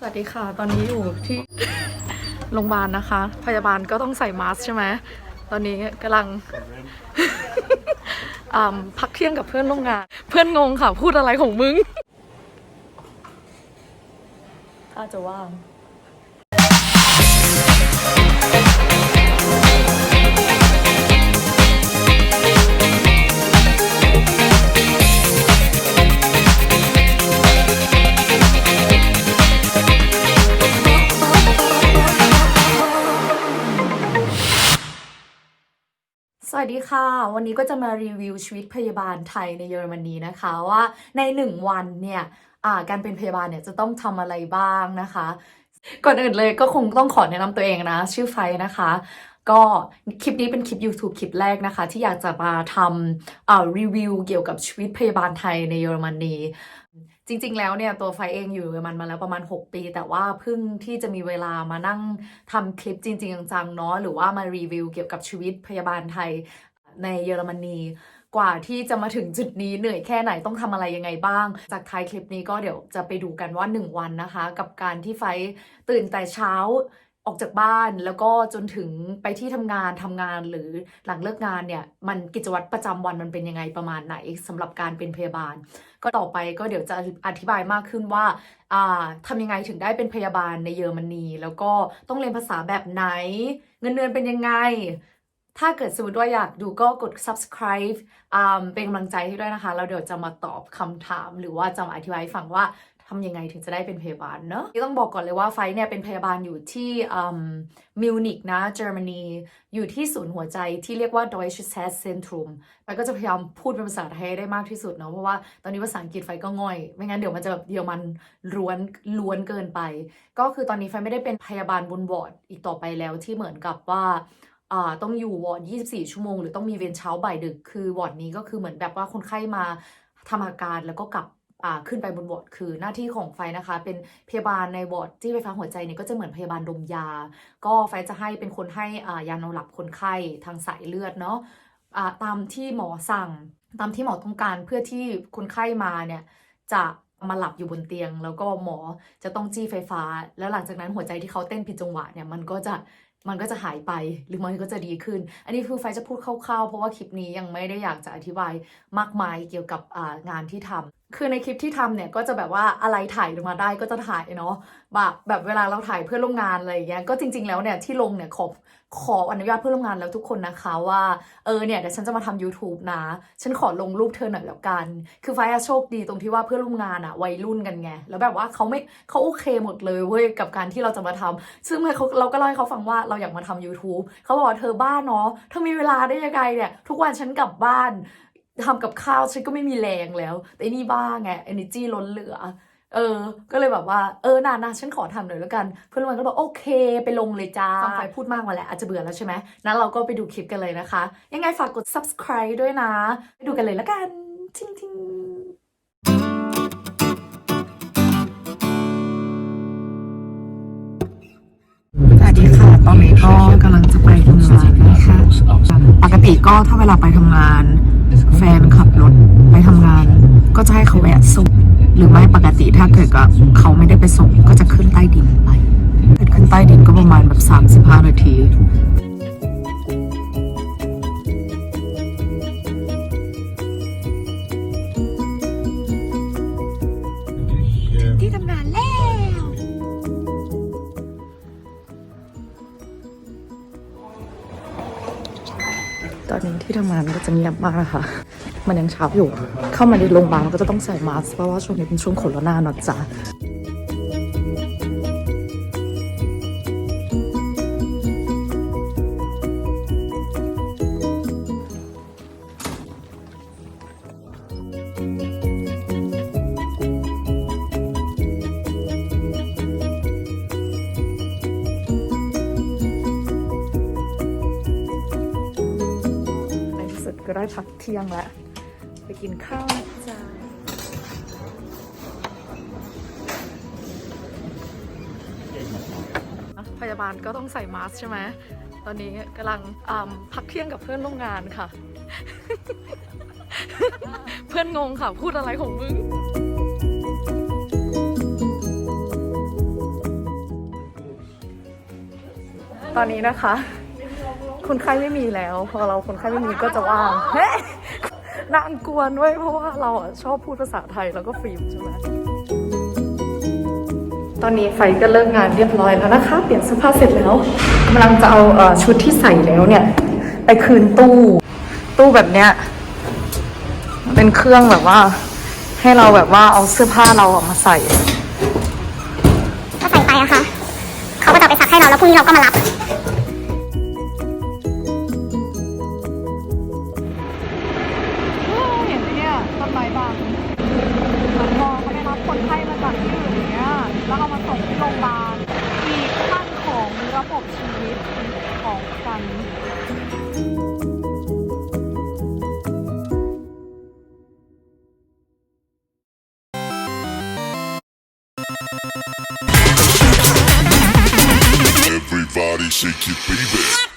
สวัสดีค่ะ ตอนนี้อยู่ที่โรงพยาบาลนะคะ พยาบาลก็ต้องใส่มาสก์ใช่ไหม ตอนนี้กำลัง พักเที่ยงกับเพื่อนร่วมงาน เพื่อนงงค่ะ พูดอะไรของมึงถ้าจะว่าง สวัสดีค่ะ วันนี้ก็จะมารีวิวชีวิตพยาบาลไทยในเยอรมนีนะคะว่าในหนึ่งวันเนี่ยการเป็นพยาบาลเนี่ยจะต้องทำอะไรบ้างนะคะ ก่อนอื่นเลยก็คงต้องขอแนะนำตัวเองนะ ชื่อไฟนะคะ ก็คลิปนี้เป็นคลิป YouTube คลิปแรกนะคะ ที่อยากจะมาทำรีวิวเกี่ยวกับชีวิตพยาบาลไทยในเยอรมนี จริง ๆ แล้วเนี่ยตัวไฟเองอยู่กับมันมาแล้วประมาณ 6 ปี แต่ว่าเพิ่งที่จะมีเวลามานั่งทำคลิปจริง ๆ จังๆเนาะหรือว่ามารีวิวเกี่ยวกับชีวิตพยาบาลไทยในเยอรมนีกว่าที่จะมาถึงจุดนี้เหนื่อยแค่ไหนต้องทำอะไรยังไงบ้าง จากท้ายคลิปนี้ก็เดี๋ยวจะไปดูกันว่า 1 วันนะคะ กับการที่ไฟตื่นแต่เช้า ออกจากบ้านแล้วก็จนถึงไปที่ทำงานทำงานหรือหลังเลิกงานเนี่ย มันกิจวัตรประจำวันมันเป็นยังไงประมาณไหนสำหรับการเป็นพยาบาล ก็ต่อไปก็เดี๋ยวจะอธิบายมากขึ้นว่าอ่าทำยังไงถึงได้เป็นพยาบาลในเยอรมนี แล้วก็ต้องเรียนภาษาแบบไหน เงินเดือนเป็นยังไง ถ้าเกิดสมมติว่าอยากดูก็กด subscribe อ่าเป็นกำลังใจให้ด้วยนะคะ แล้วเดี๋ยวจะมาตอบคำถาม หรือว่าจะมาอธิบายฟังว่า ทำยังไงถึงจะได้เป็นพยาบาลเนอะต้องบอกก่อนเลยว่าไฟเนี่ยเป็นพยาบาลอยู่ที่มิวนิกนะเยอรมนีอยู่ที่ศูนย์หัวใจที่เรียกว่า Deutsche h e r z e n t r u m ไฟก็จะพยายามพูดเป็นภาษาไทยได้มากที่สุดเนาะเพราะว่าตอนนี้ภาษาอังกฤษไฟก็ง่อย ไม่งั้นเดี๋ยวมันจะแบบเยอรมันล้วนล้วนเกินไป ก็คือตอนนี้ไฟไม่ได้เป็นพยาบาลบนวอร์ดอีกต่อไปแล้วที่เหมือนกับว่าต้องอยู่วอร์ด 24 ชั่วโมง หรือต้องมีเวรเช้าบ่ายดึก คือวอร์ดนี้ก็คือเหมือนแบบว่าคนไข้มาทำอาการแล้วก็กลับ ขึ้นไปบนวอร์ดคือหน้าที่ของไฟนะคะ เป็นพยาบาลในวอร์ดที่ไฟฟ้าหัวใจเนี่ยก็จะเหมือนพยาบาลดมยา ก็ไฟจะให้เป็นคนให้ยานอนหลับคนไข้ทางสายเลือดเนาะตามที่หมอสั่ง ตามที่หมอต้องการเพื่อที่คนไข้มาเนี่ยจะมาหลับอยู่บนเตียง แล้วก็หมอจะต้องจี้ไฟฟ้า แล้วหลังจากนั้นหัวใจที่เขาเต้นผิดจังหวะเนี่ยมันก็จะมันก็จะหายไปหรือมันก็จะดีขึ้น อันนี้คือไฟจะพูดคร่าวๆ เพราะว่าคลิปนี้ยังไม่ได้อยากจะอธิบายมากมายเกี่ยวกับงานที่ทำคือในคลิปที่ทำเนี่ยก็จะแบบว่าอะไรถ่ายลงมาได้ก็จะถ่ายเนาะแบบแบบเวลาเราถ่ายเพื่อนร่วมงานอะไรอย่างเงี้ยก็จริง ๆแล้วเนี่ยที่ลงเนี่ยขอขออนุญาตเพื่อนร่วมงานแล้วทุกคนนะคะว่าเออเนี่ยเดี๋ยวฉันจะมาทำ YouTube นะ ฉันขอลงรูปเธอหน่อยแล้วกัน คือไฟอะโชคดีตรงที่ว่าเพื่อนร่วมงานอะวัยรุ่นกันไงแล้วแบบว่าเขาไม่เขาโอเคหมดเลยเว้ยกับการที่เราจะมาทำซึ่งเขาเราก็เล่าให้เขาฟังว่าเราอยากมาทำ YouTube เขาบอกว่าเธอบ้านเนาะเธอมีเวลาได้ยังไงเนี่ยทุกวันฉันกลับบ้าน ทำกับข้าวฉันก็ไม่มีแรงแล้ว แต่นี่บ้าไง energy ล้นเหลือ เออ ก็เลยแบบว่าเออนานะฉันขอทำหน่อยแล้วกัน เพื่อนร่วมงานก็บอกโอเค ไปลงเลยจ้าฟังไฟพูดมากมาแล้วอาจจะเบื่อแล้วใช่ไหมนั้นเราก็ไปดูคลิปกันเลยนะคะ ยังไงฝากกด subscribe ด้วยนะ ไปดูกันเลยแล้วกันทิ้งทิ้งสวัสดีค่ะ ตอนนี้ก็กำลังจะไปทำงานนะคะ ปกติก็ถ้าเวลาไปทำงาน แฟนขับรถไปทำงาน ก็จะให้เขาแวะส่งหรือไม่ปกติถ้าเกิดก็เขาไม่ได้ไปส่งก็จะขึ้นใต้ดินไปเกิดขึ้นใต้ดินก็ประมาณแบบ35นาทีที่ท ตอนนี้ที่ทำงานก็จะเงียบมากนะคะ มันยังเช้าอยู่ เข้ามาในโรงพยาบาลก็จะต้องใส่มาสก์เพราะว่าช่วงนี้เป็นช่วงโควิดเนาะจ๊ะ ก็ได้พักเที่ยงแล้ว ไปกินข้าวนะจ๊ะพยาบาลก็ต้องใส่มาสใช่ไหม ตอนนี้กำลังพักเที่ยงกับเพื่อนร่วมงานค่ะ เพื่อนงงค่ะ พูดอะไรของมึงตอนนี้นะคะ คนไข้ไม่มีแล้ว พอเราคนไข้ไม่มีก็จะว่างเฮ้ยน่ากลัวด้วยเพราะว่าเราอะชอบพูดภาษาไทยแล้วก็ฟิล์มใช่ไหมตอนนี้ไฟก็เลิกงานเรียบร้อยแล้วนะคะ เปลี่ยนเสื้อผ้าเสร็จแล้วกำลังจะเอาชุดที่ใส่แล้วเนี่ย ไปคืนตู้ ตู้แบบเนี้ยเป็นเครื่องแบบว่า ให้เราแบบว่าเอาเสื้อผ้าเราอะมาใส่ก็ใส่ไปอะคะเขาก็จะไปซักให้เราแล้วพรุ่งนี้เราก็มารับ ที่โรงพยาบาลอีกขั้นของระบบชีวิตของฉัน Everybody shake your baby.